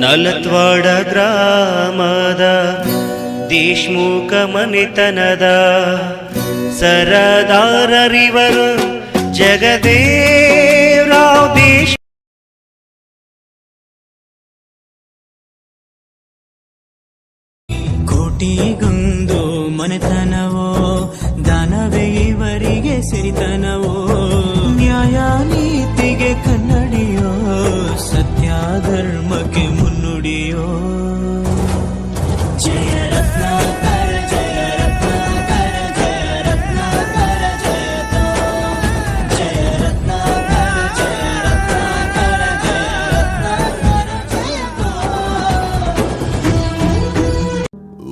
ನಲತ್ವಾಡ ಗ್ರಾಮದ ದೇಶ್ಮುಖ ಮನೆತನದ ಸರದಾರರಿವರು ಜಗದೇವ್ರಾವ್ ದೇಶ ಕೋಟಿಗೊಂದು ಮನೆತನವೋ ದಾನವೇ ಇವರಿಗೆ ಸಿರಿತನವೋ.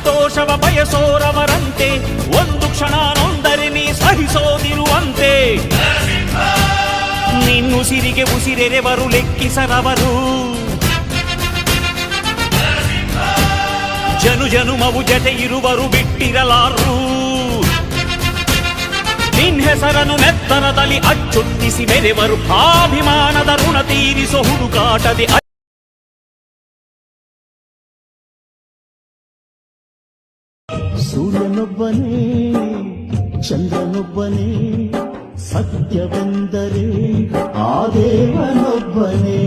ಸಂತೋಷವ ಬಯಸೋರವರಂತೆ ಒಂದು ಕ್ಷಣ ನೊಂದರೆ ನೀ ಸಹಿಸೋದಿರುವಂತೆ ನಿನ್ನುಸಿರಿಗೆ ಉಸಿರೆರೆವರು ಲೆಕ್ಕಿಸರವರು ಜನು ಜನುಮವು ಜತೆ ಇರುವರು ಬಿಟ್ಟಿರಲಾರು ನಿನ್ ಹೆಸರನ್ನು ನೆತ್ತರದಲ್ಲಿ ಅಚ್ಚೊತ್ತಿಸಿ ಮೆರೆವರು ಆಭಿಮಾನದ ಋಣ ತೀರಿಸೋ ಹುಡುಕಾಟದೆ ಸೂರ್ಯನೊಬ್ಬನೇ ಚಂದ್ರನೊಬ್ಬನೇ ಸತ್ಯವೆಂದರೆ ಆ ದೇವನೊಬ್ಬನೇ.